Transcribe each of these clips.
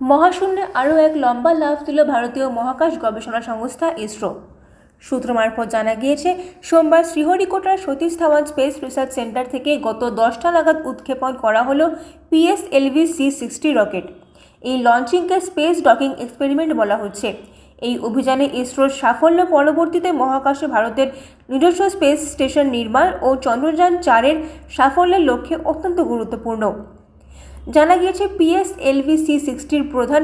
মহাশূন্যে আরও এক লম্বা লাভ দিল ভারতীয় মহাকাশ গবেষণা সংস্থা ইসরো। সূত্র মারফত জানা গিয়েছে, সোমবার শ্রীহরিকোটার Satish Dhawan Space Research Centre থেকে গত দশটা নাগাদ উৎক্ষেপণ করা হলো পিএসএলভি সি সিক্সটি রকেট। এই লঞ্চিংকে স্পেস ডকিং এক্সপেরিমেন্ট বলা হচ্ছে। এই অভিযানে ইসরোর সাফল্য পরবর্তীতে মহাকাশে ভারতের নিজস্ব স্পেস স্টেশন নির্মাণ ও চন্দ্রযান চারের সাফল্যের লক্ষ্যে অত্যন্ত গুরুত্বপূর্ণ। জানা গিয়েছে পিএসএলভি সি সিক্সটির প্রধান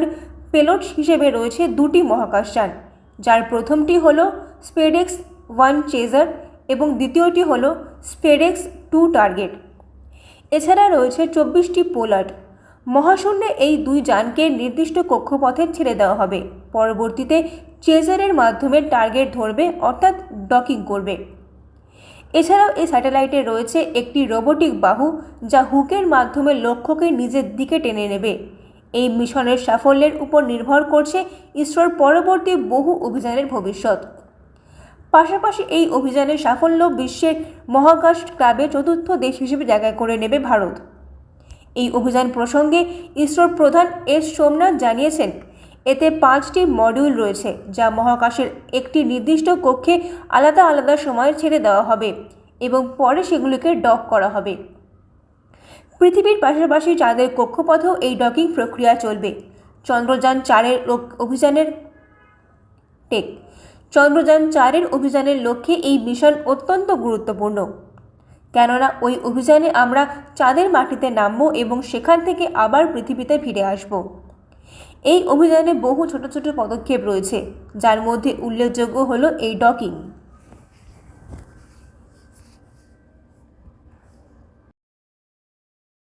পেলোড হিসেবে রয়েছে দুটি মহাকাশযান যার প্রথমটি হল স্পেডেক্স ওয়ান চেজার এবং দ্বিতীয়টি হল স্পেডেক্স টু টার্গেট। এছাড়া রয়েছে চব্বিশটি পোলার্ড। মহাশূন্যে এই দুই যানকে নির্দিষ্ট কক্ষপথে ছেড়ে দেওয়া হবে। পরবর্তীতে চেজারের মাধ্যমে টার্গেট ধরবে, অর্থাৎ ডকিং করবে। এছাড়াও এই স্যাটেলাইটে রয়েছে একটি রোবোটিক বাহু যা হুকের মাধ্যমে লক্ষ্যকে নিজের দিকে টেনে নেবে। এই মিশনের সাফল্যের উপর নির্ভর করছে ইসরোর পরবর্তী বহু অভিযানের ভবিষ্যৎ। পাশাপাশি এই অভিযানের সাফল্য বিশ্বের মহাকাশ ক্লাবে চতুর্থ দেশ হিসেবে জায়গা করে নেবে ভারত। এই অভিযান প্রসঙ্গে ইসরোর প্রধান এস সোমনাথ জানিয়েছেন এতে পাঁচটি মডিউল রয়েছে, যা মহাকাশের একটি নির্দিষ্ট কক্ষে আলাদা আলাদা সময় ছেড়ে দেওয়া হবে এবং পরে সেগুলিকে ডক করা হবে। পৃথিবীর পাশাপাশি চাঁদের কক্ষপথেও এই ডকিং প্রক্রিয়া চলবে। চন্দ্রযান চারের অভিযানের টেক। চন্দ্রযান চারের অভিযানের লক্ষ্যে এই মিশন অত্যন্ত গুরুত্বপূর্ণ। কেননা, ওই অভিযানে আমরা চাঁদের মাটিতে নামব এবং সেখান থেকে আবার পৃথিবীতে ফিরে আসব। এই অভিযানে বহু ছোট ছোট পদক্ষেপ রয়েছে যার মধ্যে উল্লেখযোগ্য হলো এই ডকিং